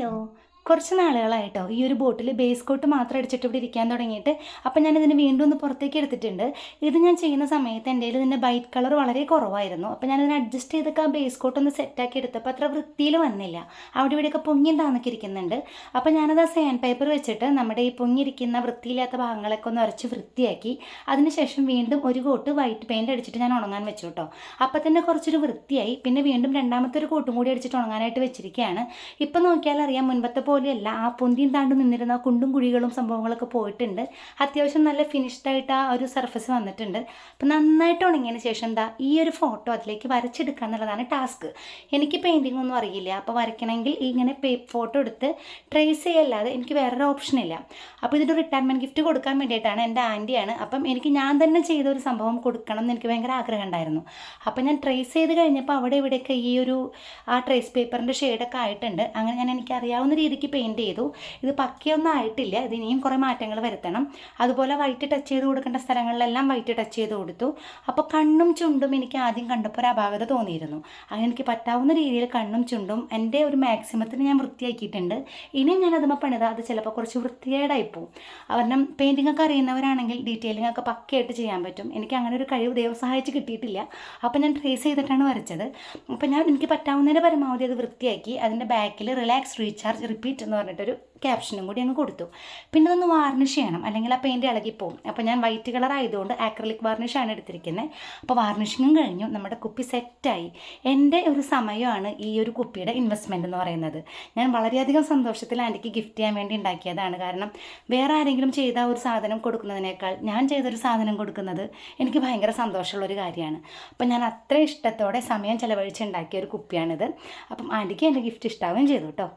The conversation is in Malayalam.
hello കുറച്ച് നാളുകളായിട്ടോ ഈ ഒരു ബോട്ടിൽ ബേസ് കോട്ട് മാത്രം അടിച്ചിട്ട് ഇവിടെ ഇരിക്കാൻ തുടങ്ങിയിട്ട് അപ്പം ഞാൻ ഇതിന് വീണ്ടും ഒന്ന് പുറത്തേക്ക് എടുത്തിട്ടുണ്ട്. ഇത് ഞാൻ ചെയ്യുന്ന സമയത്ത് എന്റെ കയ്യിൽ ഇതിന്റെ വൈറ്റ് കളർ വളരെ കുറവായിരുന്നു. അപ്പം ഞാൻ ഇതിനെ അഡ്ജസ്റ്റ് ചെയ്തൊക്കെ ആ ബേസ് കോട്ട് ഒന്ന് സെറ്റാക്കി എടുത്തപ്പോൾ അത്ര വൃത്തിയിൽ വന്നില്ല. അവിടെ ഇവിടെയൊക്കെ പൊങ്ങിയും താന്നിക്കിരിക്കുന്നുണ്ട് അപ്പം ഞാനത് ആ സാൻഡ് പേപ്പർ വെച്ചിട്ട് നമ്മുടെ ഈ പൊങ്ങിയിരിക്കുന്ന വൃത്തിയില്ലാത്ത ഭാഗങ്ങളൊക്കെ ഒന്ന് ഉരച്ച് വൃത്തിയാക്കി അതിനുശേഷം വീണ്ടും ഒരു കോട്ട് വൈറ്റ് പെയിന്റ് അടിച്ചിട്ട് ഞാൻ ഉണങ്ങാൻ വെച്ചു കേട്ടോ. അപ്പം തന്നെ കുറച്ചൊരു വൃത്തിയായി. പിന്നെ വീണ്ടും രണ്ടാമത്തെ ഒരു കോട്ടും കൂടി അടിച്ചിട്ട് ഉണങ്ങാനായിട്ട് വെച്ചിരിക്കുകയാണ്. ഇപ്പം നോക്കിയാൽ അറിയാം മുൻപത്തെ പോലെയല്ല ആ പൊന്തിയും താണ്ടും നിന്നിരുന്ന കുണ്ടും കുഴികളും സംഭവങ്ങളൊക്കെ പോയിട്ടുണ്ട്. അത്യാവശ്യം നല്ല ഫിനിഷ്ഡ് ആയിട്ട് ആ ഒരു സർഫസ് വന്നിട്ടുണ്ട്. അപ്പം നന്നായിട്ട് ഉണങ്ങിയതിന് ശേഷം എന്താ ഈ ഒരു ഫോട്ടോ അതിലേക്ക് വരച്ചെടുക്കുക എന്നുള്ളതാണ് ടാസ്ക് എനിക്ക് പെയിന്റിംഗ് ഒന്നും അറിയില്ല. അപ്പോൾ വരയ്ക്കണമെങ്കിൽ ഇങ്ങനെ പേ ഫോട്ടോ എടുത്ത് ട്രേസ് ചെയ്യല്ലാതെ എനിക്ക് വേറൊരു ഓപ്ഷൻ ഇല്ല. അപ്പോൾ ഇതൊരു റിട്ടയർമെന്റ് ഗിഫ്റ്റ് കൊടുക്കാൻ വേണ്ടിയിട്ടാണ് എന്റെ ആന്റിയാണ്. അപ്പം എനിക്ക് ഞാൻ തന്നെ ചെയ്ത ഒരു സംഭവം കൊടുക്കണം എന്ന് എനിക്ക് ഭയങ്കര ആഗ്രഹം ഉണ്ടായിരുന്നു. അപ്പം ഞാൻ ട്രേസ് ചെയ്ത് കഴിഞ്ഞപ്പോൾ അവിടെ ഇവിടെയൊക്കെ ഈ ഒരു ആ ട്രേസ് പേപ്പറിന്റെ ഷെയ്ഡൊക്കെ ആയിട്ടുണ്ട്. അങ്ങനെ ഞാൻ എനിക്ക് അറിയാവുന്ന രീതിക്ക് പെയിന്റ് ചെയ്തു. ഇത് പക്കയൊന്നും ആയിട്ടില്ല. ഇത് ഇനിയും കുറേ മാറ്റങ്ങൾ വരുത്തണം. അതുപോലെ വൈറ്റ് ടച്ച് ചെയ്ത് കൊടുക്കേണ്ട സ്ഥലങ്ങളിലെല്ലാം വൈറ്റ് ടച്ച് ചെയ്ത് കൊടുത്തു. അപ്പോൾ കണ്ണും ചുണ്ടും എനിക്ക് ആദ്യം കണ്ടപ്പോൾ ഒരു അപാകത തോന്നിയിരുന്നു. അങ്ങനെ എനിക്ക് പറ്റാവുന്ന രീതിയിൽ കണ്ണും ചുണ്ടും എന്റെ ഒരു മാക്സിമത്തിന് ഞാൻ വൃത്തിയാക്കിയിട്ടുണ്ട്. ഇനിയും ഞാൻ അതുമ്പോൾ പണിത. അത് ചിലപ്പോൾ കുറച്ച് വൃത്തികേടായി പോകും കാരണം പെയിന്റിംഗ് ഒക്കെ അറിയുന്നവരാണെങ്കിൽ ഡീറ്റെയിലിംഗ് ഒക്കെ പക്കയായിട്ട് ചെയ്യാൻ പറ്റും. എനിക്ക് അങ്ങനെ ഒരു കഴിവ് ദൈവം സഹായിച്ച് കിട്ടിയിട്ടില്ല. അപ്പോൾ ഞാൻ ട്രേസ് ചെയ്തിട്ടാണ് വരച്ചത്. അപ്പോൾ ഞാൻ എനിക്ക് പറ്റാവുന്നതിന്റെ പരമാവധി അത് വൃത്തിയാക്കി. അതിന്റെ ബാക്കിൽ റിലാക്സ് റീചാർജ് റിപ്പീറ്റ് എന്ന് പറഞ്ഞിട്ടൊരു ക്യാപ്ഷനും കൂടി അങ്ങ് കൊടുത്തു. പിന്നെ അതൊന്ന് വാർണിഷ് ചെയ്യണം. അല്ലെങ്കിൽ ആ പെയിന്റ് ഇളകിപ്പോവും അപ്പോൾ ഞാൻ വൈറ്റ് കളർ ആയതുകൊണ്ട് ആക്രലിക് വാർണിഷാണ് എടുത്തിരിക്കുന്നത് അപ്പോൾ വാർണിഷിങ്ങും കഴിഞ്ഞു. നമ്മുടെ കുപ്പി സെറ്റായി എന്റെ ഒരു സമയമാണ് ഈ ഒരു കുപ്പിയുടെ ഇൻവെസ്റ്റ്മെന്റ് എന്ന് പറയുന്നത്. ഞാൻ വളരെയധികം സന്തോഷത്തിൽ ആന്റിക്ക് ഗിഫ്റ്റ് ചെയ്യാൻ വേണ്ടി ഉണ്ടാക്കിയതാണ്. കാരണം വേറെ ആരെങ്കിലും ചെയ്ത ഒരു സാധനം കൊടുക്കുന്നതിനേക്കാൾ ഞാൻ ചെയ്തൊരു സാധനം കൊടുക്കുന്നത് എനിക്ക് ഭയങ്കര സന്തോഷമുള്ളൊരു കാര്യമാണ്. അപ്പോൾ ഞാൻ അത്ര ഇഷ്ടത്തോടെ സമയം ചിലവഴിച്ച് ഉണ്ടാക്കിയ ഒരു കുപ്പിയാണിത്. അപ്പം ആന്റിക്ക് എന്റെ ഗിഫ്റ്റ് ഇഷ്ടാവുകയും ചെയ്തു കേട്ടോ.